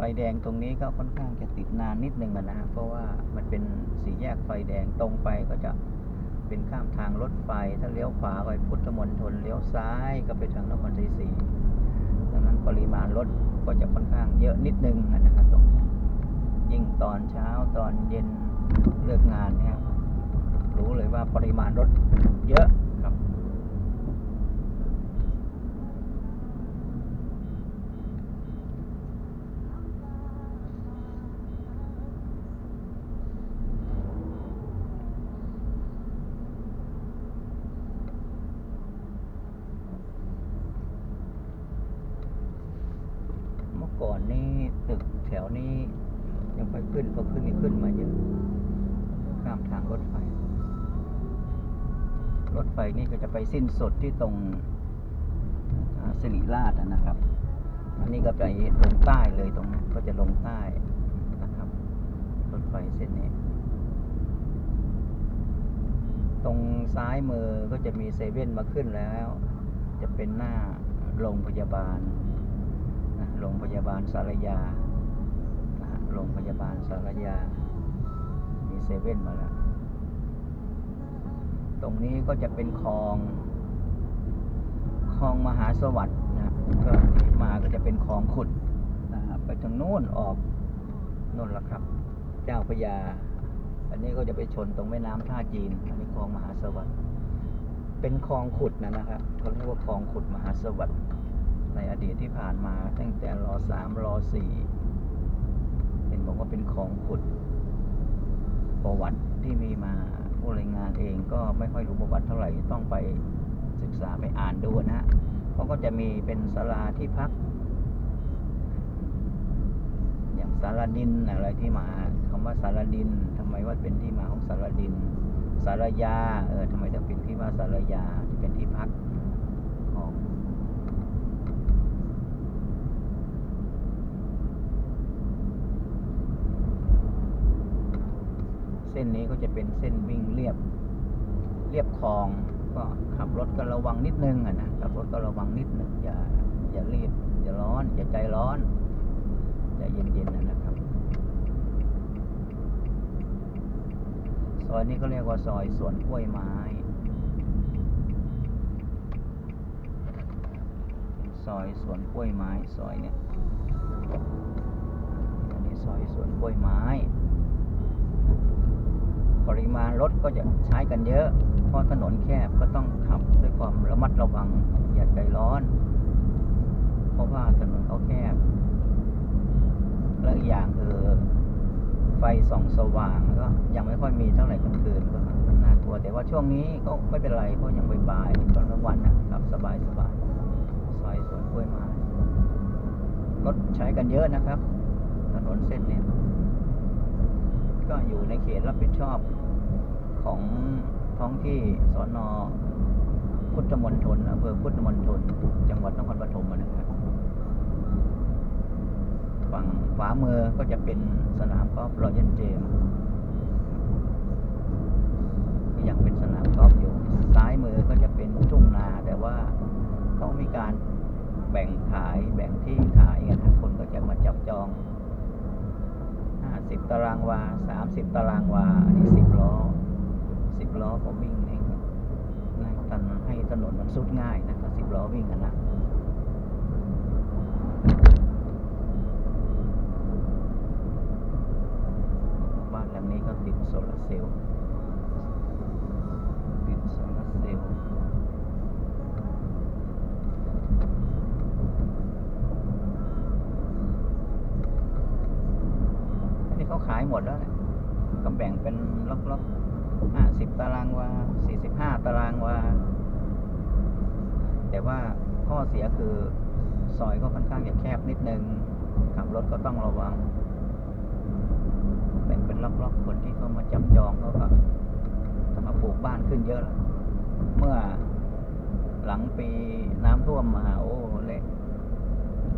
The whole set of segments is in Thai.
ไฟแดงตรงนี้ก็ค่อนข้างจะติดนานนิดนึงนะฮะเพราะว่ามันเป็นสี่แยกไฟแดงตรงไปก็จะเป็นข้ามทางรถไฟ ถ้าเลี้ยวขวาไปพุทธมณฑลเลี้ยวซ้ายก็ไปทางนครศรีดังนั้นปริมาณรถก็จะค่อนข้างเยอะนิดนึงนะครับตรงนี้ยิ่งตอนเช้าตอนเย็นเลิกงานเนี่ยรู้เลยว่าปริมาณรถเยอะครับ เมื่อก่อนนี่ ตึกแถวนี้ ยังไปขึ้นพอขึ้นนี่ขึ้นมาเยอะข้ามทางรถไฟ รถไฟนี่ก็จะไปสิ้นสุดที่ตรงสิริราชนะครับ อันนี้ก็ไปลงใต้เลยตรงนั้นก็จะลงใต้นะครับ รถไฟเส้นนี้ ตรงซ้ายมือก็จะมีเซเว่นมาขึ้นแล้ว จะเป็นหน้าโรงพยาบาล โรงพยาบาลสารยาโรงพยาบาลสารยา มีเซเว่นมาแล้ว ตรงนี้ก็จะเป็นคลองคลองมหาสวัสดิ์นะก็ที่มาก็จะเป็นคลองขุดนะไปทางโน้นออกโน่นละครับ เจ้าพยา อันนี้ก็จะไปชนตรงแม่น้ำท่าจีน อันนี้คลองมหาสวัสดิ์เป็นคลองขุดนะนะครับเขาเรียกว่าคลองขุดมหาสวัสดิ์ ในอดีตที่ผ่านมาตั้งแต่รอสามรอสี่เห็นบอกว่าเป็นของขุด ประวัติที่มีมาผู้รายงานเองก็ไม่ค่อยรู้ประวัติเท่าไหร่ต้องไปศึกษาไปอ่านดูนะฮะเขาก็จะมีเป็นศาลาที่พัก อย่างสารดินอะไรที่มาคำว่าสารดินทำไมว่าเป็นที่มาของสารดินสารยาเออทำไมต้องเป็นที่ว่าสารยาที่เป็นที่พักของ เส้นนี้ก็จะเป็นเส้นวิ่งเรียบ เรียบคลอง ก็ขับรถก็ระวังนิดนึงอะนะขับรถก็ระวังนิดนึงอย่าอย่ารีบอย่าร้อนอย่าใจร้อนใจเย็นๆนะนะครับซอยนี้ก็เรียกว่าซอยสวนกล้วยไม้ซอยสวนกล้วยไม้ซอยเนี่ยอันนี้ซอยสวนกล้วยไม้ ปริมาณรถก็จะใช้กันเยอะ เพราะถนนแคบก็ต้องขับด้วยความระมัดระวังอย่าใจร้อน เพราะว่าถนนเขาแคบ และอีกอย่างคือไฟส่องสว่างก็ยังไม่ค่อยมีเท่าไหร่กลางคืนก็น่ากลัว แต่ว่าช่วงนี้ก็ไม่เป็นไรเพราะยังบ่ายๆตอนกลางวันนะครับสบายสบายๆซอยสวนกล้วยไม้รถใช้กันเยอะนะครับ ถนนเส้นเนี้ยก็อยู่ในเขตรับผิดชอบ ของท้องที่สอนอพุทธมณฑลอำเภอพุทธมณฑลจังหวัดนครปฐมนะครับฝั่งขวามือก็จะเป็นสนามกอล์ฟรอยัลเจมส์ก็ยังเป็นสนามกอล์ฟอยู่ ซ้ายมือก็จะเป็นทุ่งนา แต่ว่าเขามีการแบ่งขายแบ่งที่ขายกันนะคนก็จะมาจับจองห้าสิบตารางวาสามสิบตารางวา อันนี้สิบล้อ สิบล้อก็วิ่งเองนะทันให้ถนนมันสุดง่ายนะถ้าสิบล้อวิ่งกันนะบ้านหลังนี้ก็ติดโซลาร์เซลล์ติดโซลาร์เซลล์อันนี้เขาขายหมดแล้วแหละก็แบ่งเป็นล็อกๆ ห้าสิบตารางวาสี่สิบห้าตารางวา แต่ว่าข้อเสียคือซอยก็ค่อนข้างจะแคบนิดนึง ขับรถก็ต้องระวังแบ่งเป็นล็อกๆคนที่เขามาจับจองเขาก็จะมาปลูกบ้านขึ้นเยอะแล้ว เมื่อหลังปีน้ำท่วมมาโอ้เละ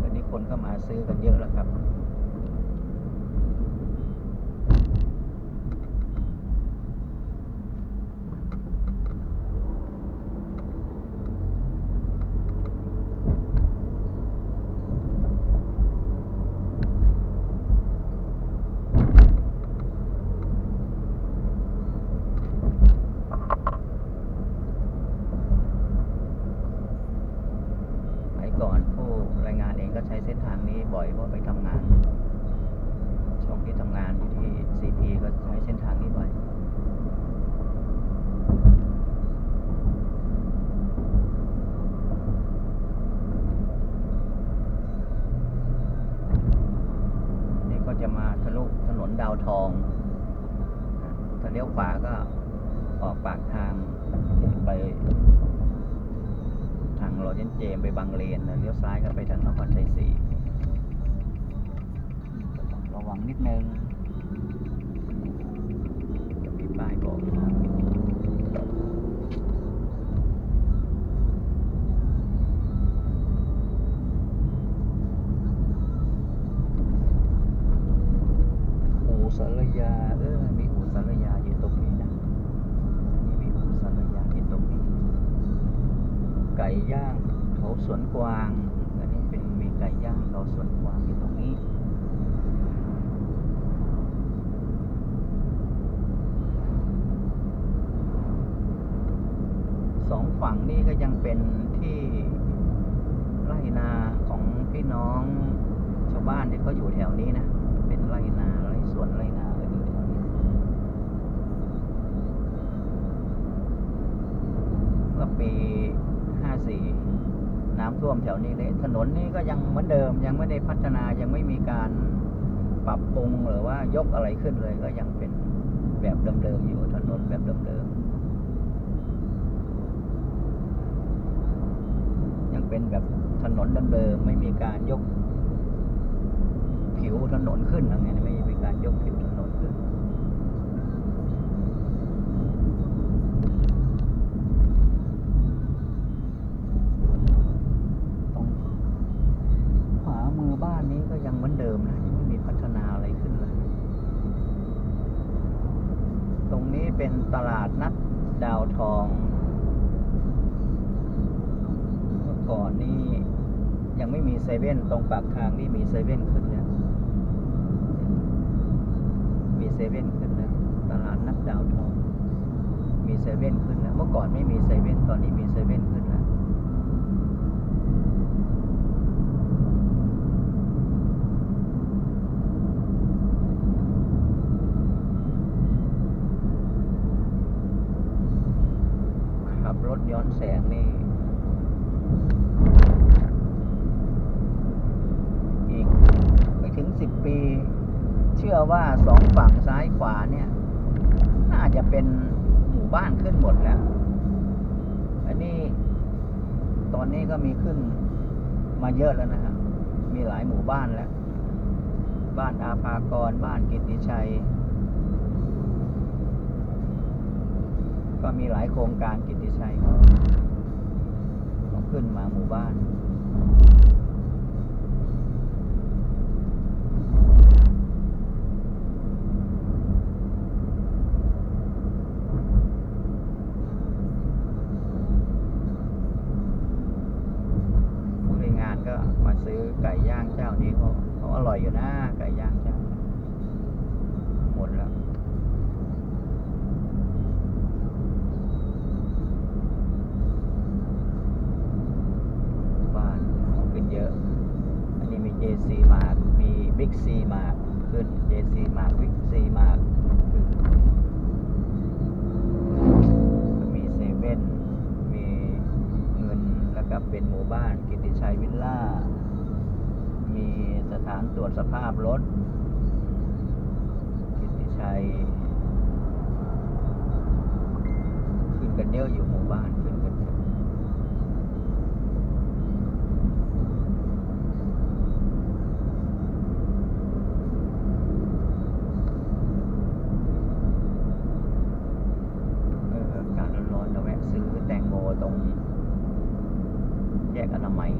ตอนนี้คนก็มาซื้อกันเยอะแล้วครับ ก่อนผู้รายงานเองก็ใช้เส้นทางนี้บ่อยเพราะไปทำงาน ช่วงที่ทำงานอยู่ที่ซีพีก็ใช้เส้นทางนี้บ่อย นี่ก็จะมาทะลุถนนดาวทองนะถ้า เลี้ยวขวาก็ออกปากทางไป ทางโรเจนเจมไปบางเลนเลี้ยวซ้ายก็ไปทางนครชัยศรีระวังนิดนึงจะมีป้ายบอกทางอู่สารยา เออ มีอู่สารยาอยู่ตรงนี้นะ อันนี้มีอู่สารยาอยู่ตรงนี้ ไก่ย่างเขาสวนกวาง อันนี้เป็นมีไก่ย่าง เขาสวนกวาอยู่ตรงนี้ สองฝั่งนี่ก็ยังเป็นที่ไร่นาของพี่น้องชาวบ้านที่เขาอยู่แถวนี้นะ เป็นไร่นาไร่สวนไร่นาก็อยู่แถวนี้ เมื่อปี 54 น้ำท่ วมแถวนี้เลยถนนนี้ก็ยังเหมือนเดิม ยังไม่ได้พัฒนายังไม่มีการปรับปรุงหรือว่ายกอะไรขึ้นเลยก็ยังเป็นแบบเดิมๆอยู่ถนนแบบเดิมๆยังเป็นแบบถนนเดิมๆไม่มีการยกผิวถนนขึ้นอะไรไม่มีการยกผิวถนนขึ้น ตรงขวามือบ้านนี้ก็ยังเหมือนเดิมนะยังไม่มีพัฒนาอะไรขึ้นเลย ตรงนี้ เป็นตลาดนัดดาวทอง เมื่อก่อนนี่ยังไม่มีเซเว่นตรงปากทางนี่มีเซเว่นขึ้นแล้ว มีเซเว่นขึ้นแล้ว ตลาดนัดดาวทอง มีเซเว่นขึ้นแล้ว เมื่อก่อนไม่มีเซเว่นตอนนี้มีเซเว่นขึ้นแล้ว ขับรถย้อนแสงนี่ อีกไม่ถึงสิบปี เชื่อว่าสองฝั่งซ้ายขวาเนี่ย น่า จะเป็นหมู่บ้านขึ้นหมดแล้ว อันนี้ตอนนี้ก็มีขึ้นมาเยอะแล้วนะฮะ มีหลายหมู่บ้านแล้ว บ้านอาภากร บ้านกิติชัย ก็มีหลายโครงการกิติชัยเขาขึ้นมาหมู่บ้าน ผู้ในงาน ก็มาซื้อไก่ย่างเจ้านี้เขาเขาอร่อยอยู่นะไก่ย่างเจ้าหมดแล้วบ้านขึ้นเยอะ อันนี้มี JC มาร์มี Big C มาขึ้น JC มาร์ Big C มาานตรวจสภาพรถกิติชัย ขึ้นกันเยอะอยู่หมู่บ้านขึ้นกันอากาศร้อนๆเราแวะซื้อแตงโมตรง แยกอนามัย